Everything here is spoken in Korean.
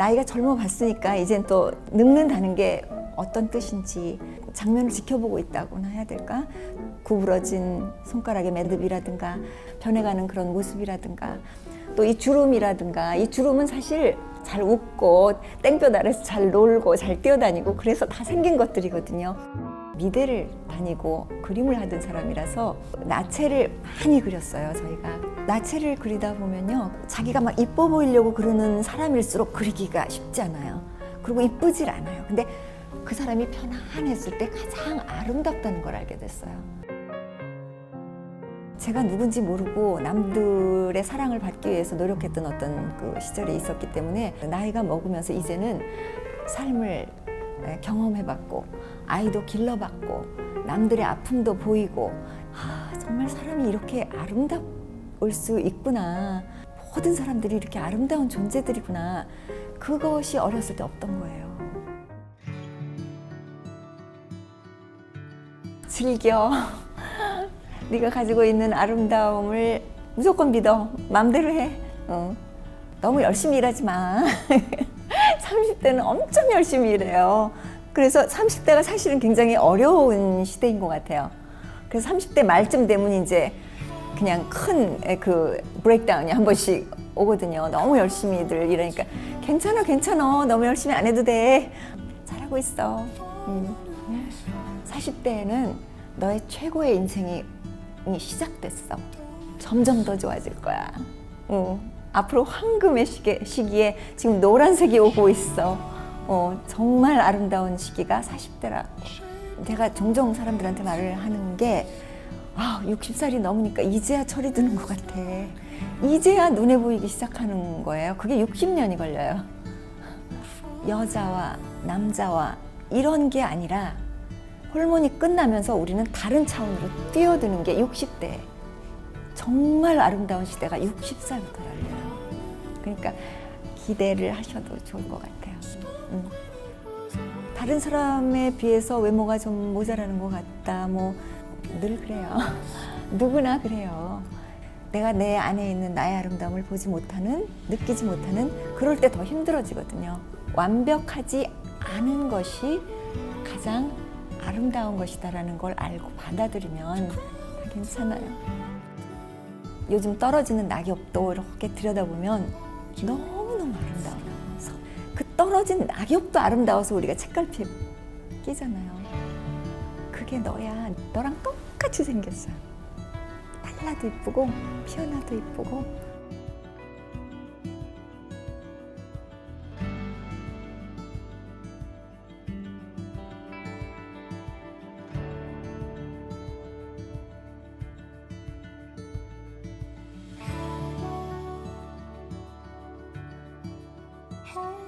나이가 젊어 봤으니까 이젠 또 늙는다는 게 어떤 뜻인지 장면을 지켜보고 있다고나 해야 될까? 구부러진 손가락의 매듭이라든가 변해가는 그런 모습이라든가 또 이 주름이라든가 이 주름은 사실 잘 웃고 땡볕 아래서 잘 놀고 잘 뛰어다니고 그래서 다 생긴 것들이거든요. 미대를 다니고 그림을 하던 사람이라서 나체를 많이 그렸어요, 저희가. 나체를 그리다 보면요. 자기가 막 이뻐 보이려고 그러는 사람일수록 그리기가 쉽지 않아요. 그리고 이쁘질 않아요. 근데 그 사람이 편안했을 때 가장 아름답다는 걸 알게 됐어요. 제가 누군지 모르고 남들의 사랑을 받기 위해서 노력했던 어떤 그 시절이 있었기 때문에 나이가 먹으면서 이제는 삶을 경험해봤고 아이도 길러봤고 남들의 아픔도 보이고 아 정말 사람이 이렇게 아름다 울수 있구나 모든 사람들이 이렇게 아름다운 존재들이구나 그것이 어렸을 때 없던 거예요. 즐겨. 네가 가지고 있는 아름다움을 무조건 믿어. 마음대로 해. 어. 너무 열심히 일하지 마. 30대는 엄청 열심히 일해요. 그래서 30대가 사실은 굉장히 어려운 시대인 것 같아요. 그래서 30대 말쯤 되면 이제 그냥 큰 그 브레이크다운이 한 번씩 오거든요. 너무 열심히들 일하니까 괜찮아, 괜찮아. 너무 열심히 안 해도 돼. 잘하고 있어. 음. 40대에는 너의 최고의 인생이 시작됐어. 점점 더 좋아질 거야. 어, 앞으로 황금의 시기, 시기 에 지금 노란색이 오고 있어. 어, 정말 아름다운 시기가 40대라고. 내가 종종 사람들한테 말을 하는 게 아, 60살이 넘으니까 이제야 철이 드는 것 같아. 이제야 눈에 보이기 시작하는 거예요. 그게 60년이 걸려요. 여자와 남자와 이런 게 아니라 호르몬이 끝나면서 우리는 다른 차원으로 뛰어드는 게 60대. 정말 아름다운 시대가 60살부터 열려요. 그러니까 기대를 하셔도 좋을 것 같아요. 음. 다른 사람에 비해서 외모가 좀 모자라는 것 같다. 뭐 늘 그래요. 누구나 그래요. 내가 내 안에 있는 나의 아름다움을 보지 못하는, 느끼지 못하는, 그럴 때 더 힘들어지거든요. 완벽하지 않은 것이 가장 아름다운 것이다라는 걸 알고 받아들이면 괜찮아요. 요즘 떨어지는 낙엽도 이렇게 들여다보면 너무너무 아름다워서 그 떨어진 낙엽도 아름다워서 우리가 책갈피에 끼잖아요. 그게 너야. 너랑 똑 같이 생겼어요. 달라도 이쁘고 피어나도 이쁘고 Hold